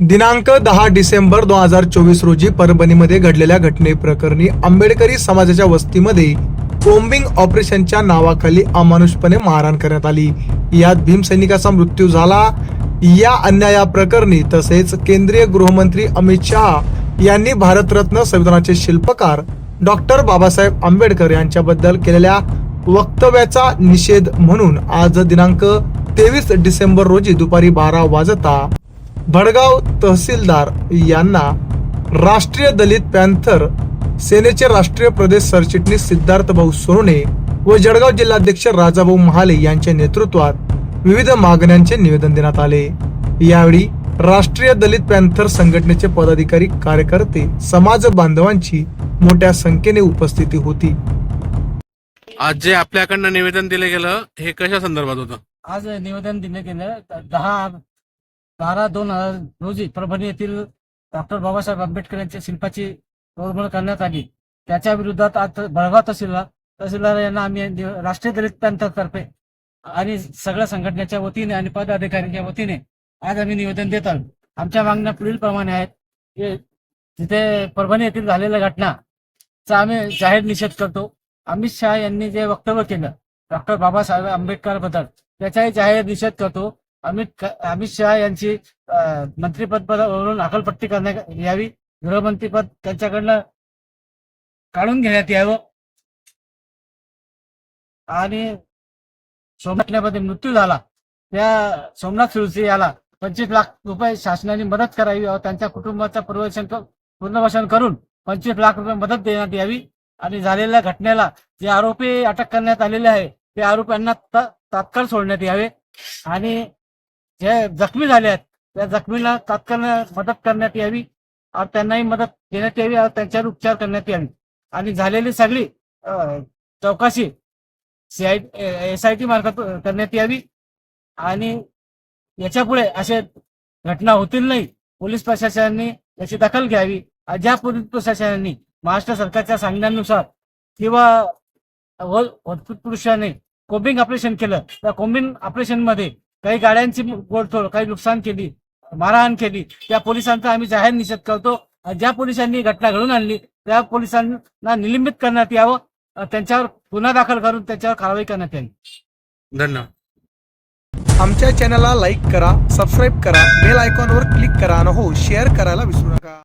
दिनांक दहा डिसेंबर दोन हजार चोवीस रोजी परभणीमध्ये घडलेल्या घटनेप्रकरणी आंबेडकरी समाजाच्या वस्तीमध्ये कोम्बिंग ऑपरेशनच्या नावाखाली अमानुषपणे मारहाण करण्यात आली. यात भीमसैनिकाचा मृत्यू झाला. या अन्यायाप्रकरणी तसेच केंद्रीय गृहमंत्री अमित शहा यांनी भारतरत्न संविधानाचे शिल्पकार डॉक्टर बाबासाहेब आंबेडकर यांच्याबद्दल केलेल्या वक्तव्याचा निषेध म्हणून आज दिनांक तेवीस डिसेंबर रोजी दुपारी बारा वाजता भडगाव तहसीलदार यांना राष्ट्रीय दलित पॅन्थर सेनेचे राष्ट्रीय प्रदेश सरचिटणीस सिद्धार्थ भाऊ सोनवणे व जळगाव जिल्हाध्यक्ष राजाभाऊ महाले यांच्या नेतृत्वात विविध मागण्यांचे निवेदन देण्यात आले. यावेळी राष्ट्रीय दलित पॅन्थर संघटनेचे पदाधिकारी कार्यकर्ते समाज बांधवांची मोठ्या संख्येने उपस्थिती होती. आज जे आपल्याकडनं निवेदन दिलं गेलं हे कशा संदर्भात होतं? आज निवेदन देण्यात गेलं दहा बारा दोन हजार रोजी परभणी येथील डॉक्टर बाबासाहेब आंबेडकर यांच्या शिल्पाची तोडमोड करण्यात आली. त्याच्या विरोधात आज बळगाव तहसीलदार तहसीलदार यांना आम्ही राष्ट्रीय दलित पॅन्थरतर्फे आणि सगळ्या संघटनेच्या वतीने आणि पदाधिकाऱ्यांच्या वतीने आज आम्ही निवेदन देत आहोत आमच्या मागण्या पुढील प्रमाणे आहेत. की तिथे परभणी येथील झालेल्या घटनाचा आम्ही जाहीर निषेध करतो. अमित शहा यांनी जे वक्तव्य केलं डॉक्टर बाबासाहेब आंबेडकरबद्दल त्याचाही जाहीर निषेध करतो. अमित अमित शहा यांची अं, पदावरून हकालपट्टी करण्यात यावी. गृहमंत्रीपद त्यांच्याकडनं काढून घेण्यात यावं. आणि सोमनाथमध्ये मृत्यू झाला. त्या सोमनाथ सुरसे याला पंचवीस लाख रुपये शासनाने मदत करावी त्यांच्या कुटुंबाचं पुनर्वसन क- पुनर्वसन करून पंचवीस लाख रुपये मदत देण्यात यावी. आणि झालेल्या घटनेला जे आरोपी अटक करण्यात आलेले आहे ते आरोपींना त- तात्काळ सोडण्यात यावे. आणि जे जखमी झाले आहेत त्या जखमीला तात्काळ मदत करण्यात यावी. त्यांनाही मदत देण्यात यावी त्यांच्यावर उपचार करण्यात यावी. आणि झालेली सगळी चौकशी सीआय एस आय टी मार्फत करण्यात यावी. आणि याच्यापुढे असे घटना होतील नाही पोलीस प्रशासनाने याची दखल घ्यावी. ज्या पोलीस प्रशासनाने महाराष्ट्र सरकारच्या सांगण्यानुसार किंवा होतपूत पुरुषाने कोम्बिंग ऑपरेशन केलं त्या कोम्बिंग ऑपरेशनमध्ये काही गाड्यांची गोडतोड काही नुकसान केली मारहाण केली त्या पोलिसांचा आम्ही जाहीर निषेध करतो. ज्या पोलिसांनी घटना घडून आणली त्या पोलिसांना निलंबित करण्यात यावं. त्यांच्यावर गुन्हा दाखल करून त्यांच्यावर कारवाई करण्यात यावी धन्यवाद. आमच्या चॅनलला लाईक करा सबस्क्राईब करा बेल आयकॉनवर क्लिक करा आणि हो शेअर करायला विसरू नका.